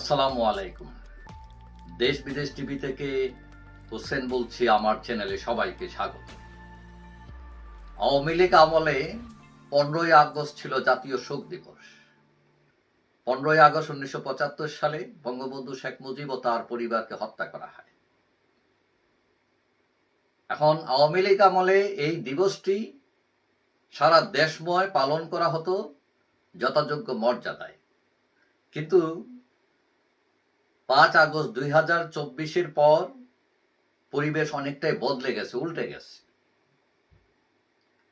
আসসালামু আলাইকুম। দেশ বিদেশ টিভি থেকে হোসেন বলছি, আমার চ্যানেলে সবাইকে স্বাগত। আওয়ামী লীগ আমলে পনেরোই আগস্ট ছিল জাতীয় শোক দিবস। পনেরোই আগস্ট উনিশশো পঁচাত্তর সালে বঙ্গবন্ধু শেখ মুজিব ও তার পরিবারকে হত্যা করা হয়। এখন আওয়ামী লীগ আমলে এই দিবসটি সারা দেশময় পালন করা হতো যথাযোগ্য মর্যাদায়। কিন্তু পাঁচ আগস্ট দুই হাজার চব্বিশের পর পরিবেশ অনেকটাই বদলে গেছে, উল্টে গেছে।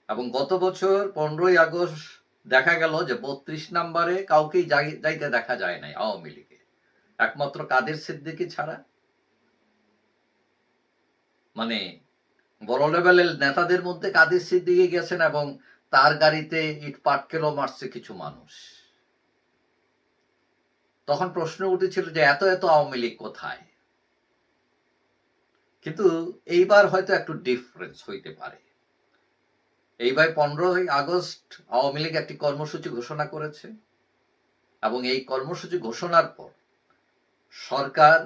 এবং গত বছর পনেরোই আগস্ট দেখা গেল যে বত্রিশ নাম্বারে কাউকেই যাই- যাইতে দেখা যায় নাই আওয়ামী লীগে। একমাত্র কাদের সিদ্দিকি ছাড়া? মানে বড় লেভেলের নেতাদের মধ্যে কাদের সিদ্দিকি গেছেন এবং তার গাড়িতে ইট পাটকেলও মারছে কিছু মানুষ। তখন প্রশ্ন উঠেছিল যে এত এত আওয়ামী লীগ কোথায়? কিন্তু এইবার হয়তো একটু ডিফারেন্স হইতে পারে। এইবার পনেরোই আগস্ট আওয়ামী লীগ একটি কর্মসূচি ঘোষণা করেছে এবং এই কর্মসূচি ঘোষণার পর সরকার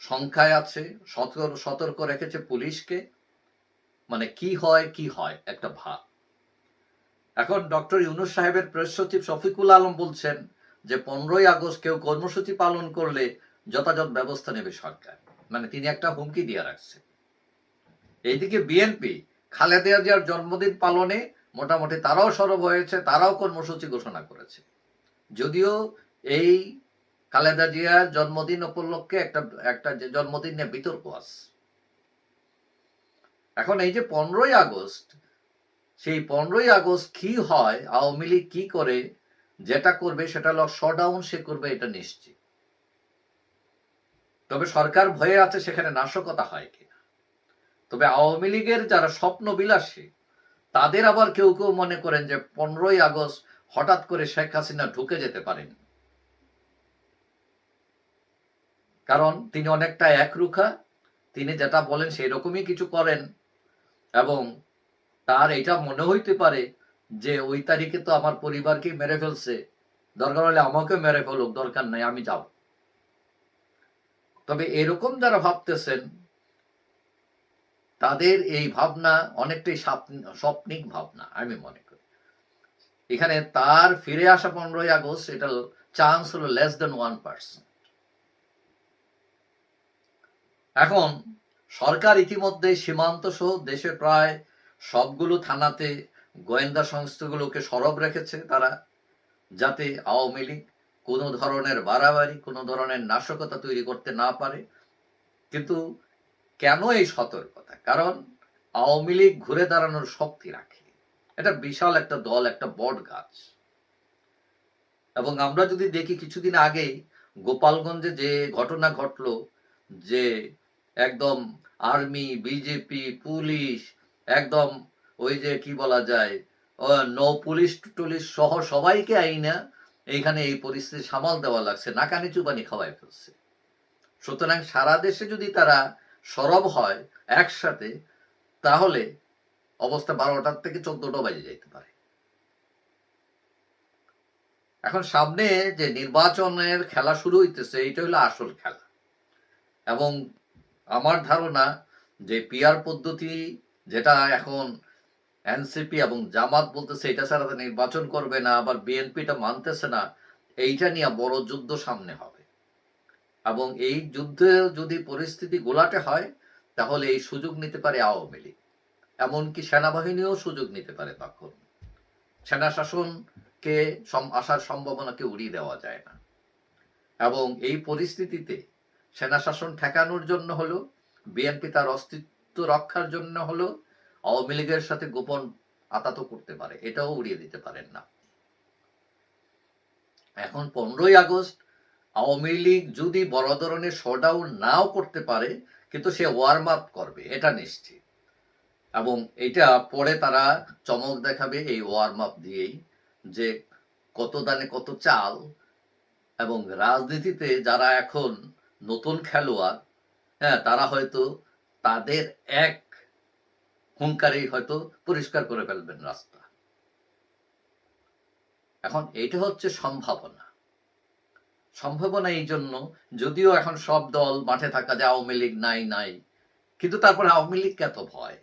সংখ্যায় আছে, সতর্ক সতর্ক রেখেছে পুলিশকে। মানে কি হয় কি হয়, একটা ভাব এখন ডক্টর ইউনুস সাহেবের প্রেস সচিব শফিকুল আলম বলছেন যে পনেরোই আগস্ট কেউ কর্মসূচি পালন করলে যথাযথ ব্যবস্থা নেবে সরকার। মানে তিনি একটা হুমকি দিয়ে রাখছে। এইদিকে বিএনপি, খালেদা জিয়ার জন্মদিন পালনে মোটামুটি তারাও সরব হয়েছে, তারাও কর্মসূচি ঘোষণা করেছে। যদিও এই খালেদা জিয়ার জন্মদিন উপলক্ষে একটা একটা জন্মদিন নিয়ে বিতর্ক আছে। এখন এই যে পনেরোই আগস্ট, সেই পনেরোই আগস্ট কি হয়, আওয়ামী লীগ কি করে যেটা করবে সেটা হলো শডাউন সে করবে এটা নিশ্চিত। তবে সরকার ভয়ে আছে সেখানে নাশকতা হয় কিনা? তবে আওয়ামী লীগের যারা স্বপ্ন বিলাসী তাদের আবার কেউ কেউ মনে করেন যে পনেরোই আগস্ট হঠাৎ করে শেখ হাসিনা ঢুকে যেতে পারেন। কারণ তিনি অনেকটা একরুখা, তিনি যেটা বলেন সেই রকমই কিছু করেন এবং তার এটা মনে হইতে পারে যে ওই তারিখে তো আমার পরিবারকে মেরে ফেলছে। দরকার হলে আমাকে মেরে ফেলুক, দরকার নাই, আমি যাব। তবে এরকম যারা ভাবতেছেন, তাদের এই ভাবনা অনেকটাই স্বপ্নিক ভাবনা, আমি মনে করি। এখানে তার ফিরে আসা পনেরোই আগস্ট, এটা চান্স হলো লেস দেন ওয়ান পার্সেন্ট এখন সরকার ইতিমধ্যে সীমান্ত সহ দেশের প্রায় সবগুলো থানাতে গোয়েন্দা সংস্থাগুলোকে সরব রেখেছে তারা, যাতে আওয়ামী লীগ কোনো ধরনের বাড়াবাড়ি, কোনো ধরনের নাশকতা তৈরি করতে না পারে। কিন্তু কেন এই সতর্কতা? কারণ আওয়ামী লীগ ঘুরে দাঁড়ানোর শক্তি রাখে। এটা বিশাল একটা দল, একটা বট গাছ। এবং আমরা যদি দেখি কিছুদিন আগে গোপালগঞ্জে যে ঘটনা ঘটলো, যে একদম আর্মি, বিজেপি, পুলিশ, একদম ওই যে কি বলা যায় নৌ পুলিশ টুলিশ সহ সবাইকে আইনা এইখানে এই পরিস্থিতি সামাল দেওয়া লাগছে নাকানি চুবানি খাওয়াই ফেলছে। সুতরাং সারা দেশে যদি তারা সরব হয় একসাথে, তাহলে অবস্থা বারোটার থেকে চোদ্দটা বাজে যেতে পারে। এখন সামনে যে নির্বাচনের খেলা শুরু হইতেছে, এইটা হলো আসল খেলা। এবং আমার ধারণা যে পিয়ার পদ্ধতি যেটা এখন এনসিপি এবং জামাত বলতেছে, এটা ছাড়া নির্বাচন করবে না, আবার বিএনপিটা মানতেছে না। এইটা নিয়ে বড় যুদ্ধ সামনে হবে। এবং এই যুদ্ধে যদি পরিস্থিতি গোলাটে হয়, তাহলে এই সুযোগ নিতে পারে আওয়ামী লীগ। এমনকি সেনাবাহিনীও সুযোগ নিতে পারে তখন। সেনা শাসনকে আসার সম্ভাবনাকে উড়িয়ে দেওয়া যায় না। এবং এই পরিস্থিতিতে সেনা শাসন ঠেকানোর জন্য হলো, বিএনপি তার অস্তিত্ব রক্ষার জন্য হলো আওয়ামী লীগের সাথে গোপন আতাত করতে পারে, এটাও উড়িয়ে দিতে পারেন না। এখন পনেরোই আগস্ট, আওয়ামী লীগ যদি বড় ধরনের শোডাউন নাও করতে পারে, কিন্তু সে ওয়ার্ম আপ করবে, এটা নিশ্চিত। এবং এটা পরে তারা চমক দেখাবে এই ওয়ার্ম আপ দিয়েই যে কত দানে কত চাল, এবং রাজনীতিতে যারা এখন নতুন খেলোয়াড় হ্যাঁ তারা হয়তো তাদের এক হুঙ্কারেই হয়তো পরিষ্কার করে ফেলবেন রাস্তা। এখন এটা হচ্ছে সম্ভাবনা। সম্ভাবনা এই জন্য যদিও এখন সব দল মাঠে থাকা যে আওয়ামী লীগ নাই নাই, কিন্তু তারপরে আওয়ামী লীগ এত ভয়?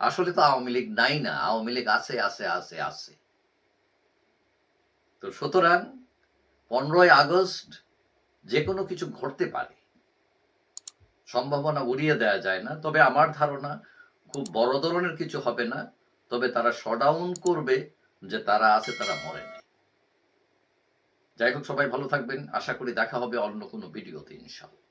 আসলে তো আওয়ামী লীগ নাই না, আওয়ামী লীগ আছে আছে আছে আছে। তো সুতরাং পনেরোই আগস্ট যে কোনো কিছু ঘটতে পারে। সম্ভাবনা উড়িয়ে দেওয়া যায় না, তবে আমার ধারণা খুব বড় ধরনের কিছু হবে না, তবে তারা শডাউন করবে যে তারা আছে, তারা মরে যাই হোক, সবাই ভালো থাকবেন। আশা করি দেখা হবে অন্য কোনো ভিডিওতে ইনশাল্লাহ